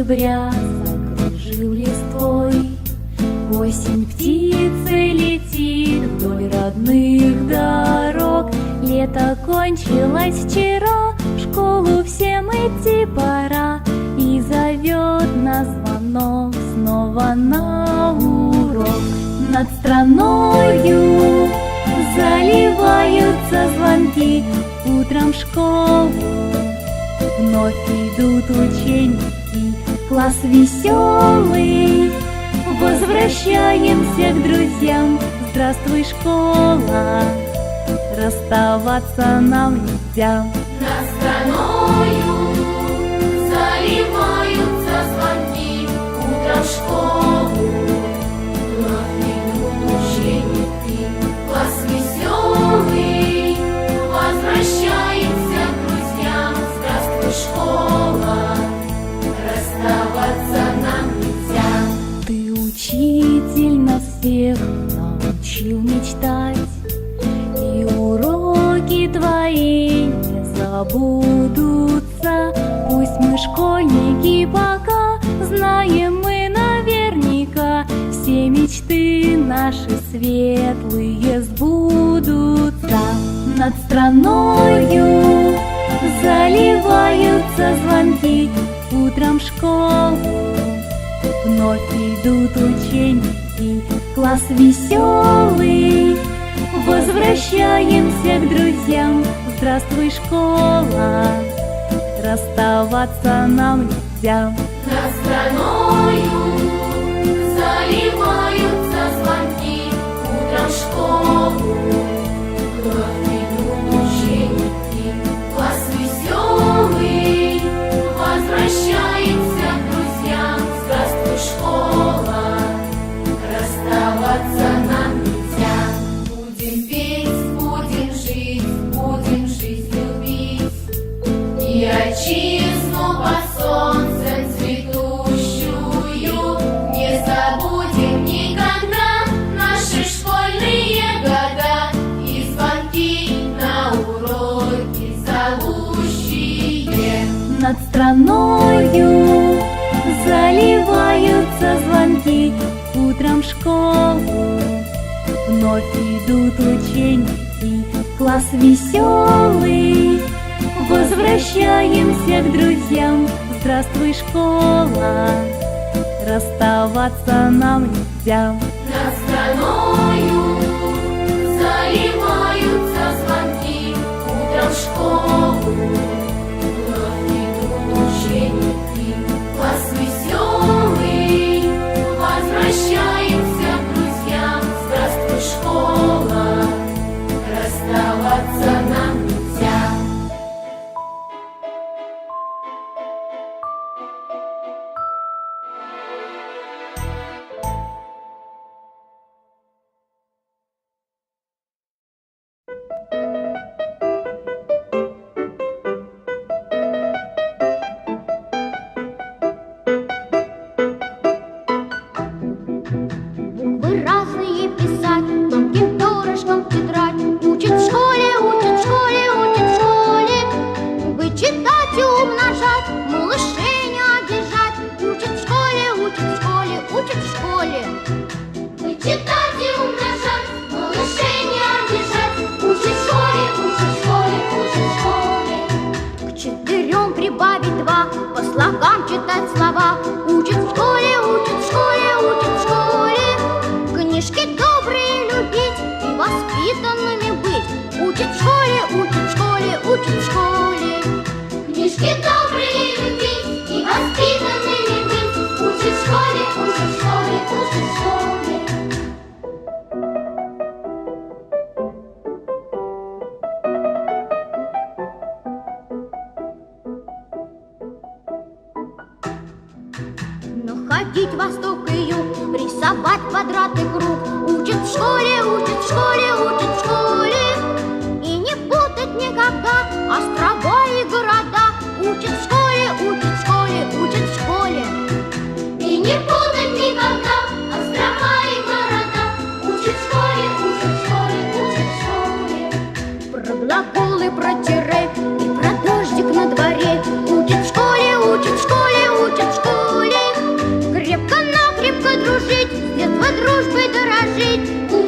октября закружил листвой. Осень птицей летит вдоль родных дорог. Лето кончилось вчера, в школу всем идти пора. И зовет на звонок снова на урок. Над страною заливаются звонки Утром в школу вновь идут ученики Класс веселый, возвращаемся к друзьям. Здравствуй, школа, расставаться нам нельзя. Над страною заливаются звонки. Утром в школу всех научил мечтать. И уроки твои не забудутся. Пусть мы школьники пока Знаем мы наверняка. Все мечты наши светлые сбудутся. Над страною заливаются звонки. Утром в школу Вновь идут ученики, класс веселый. Возвращаемся к друзьям, здравствуй, школа. Расставаться нам нельзя. Над страною заливаются звонки. Утром в школу Над страною заливаются звонки Утром в школу вновь идут ученики Класс веселый, возвращаемся к друзьям. Здравствуй, школа, расставаться нам нельзя. Над страною заливаются звонки. Утром в школу расставаться нам слова восток и юг, рисовать квадраты круг. Учат в школе, учат в школе, учат в школе. И не путать никогда острова и города. Учат в школе, учат в школе, учат в школе. И не путать никогда острова и города. Учат в школе, учат в школе, учат в школе. Про глаголы, про термины. street.